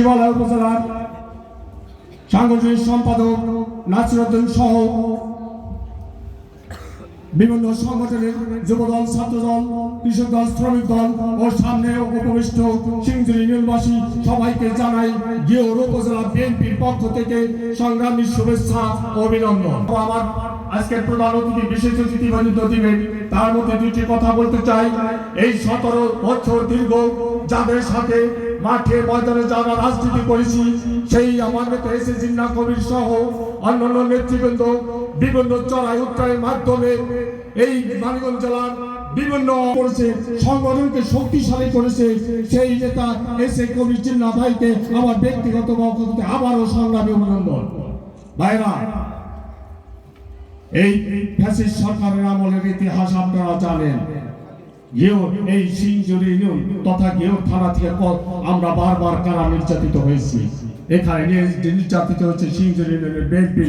শিবালয় উপজেলার সাংগঠনিক সম্পাদক নাসিরুদ্দিন সহ বিভিন্ন সংগঠনের যুবদল, ছাত্রদল কৃষক দল শ্রমিক দল ও সামনে উপবিষ্ট সিংজুরি নীলবাসী সবাইকে জানাই গিওর উপজেলা বিএনপির পক্ষ থেকে সংগ্রামী শুভেচ্ছা অভিনন্দন। আমার আজকের প্রধান অতিথি, বিশেষ অতিথি বর্ণিত দিবেন তার মধ্যে দুটি কথা বলতে চাই। এই সতেরো বছর দীর্ঘ যাদের সাথে মাঠে ময়দানে যারা রাজনীতি করেছি। সেই আমার নেতা এসে জিন্না কবির সহ অন্যান্য নেতৃবৃন্দ বিভিন্ন চড়াই উত্তরের মাধ্যমে এই মানিগঞ্জ জেলার বিভিন্ন করেছে, সংগঠনকে শক্তিশালী করেছে। সেই নেতা এসে কবির জিন্না ভাইকে আমার ব্যক্তিগত পক্ষ আবারও সংগ্রামী অভিনন্দন। ভাইরা, এই ফ্যাসিস্ট সরকারের আমলের ইতিহাস আপনারা জানেন। গেও এই সিংজুরি ইউনিয়ন তথা গেও থানা থেকে আমরা বারবার কারা নির্যাতিত হয়েছি। এখানে নির্যাতিত হচ্ছে সিংজুরি ইউনিয়নের বিএনপি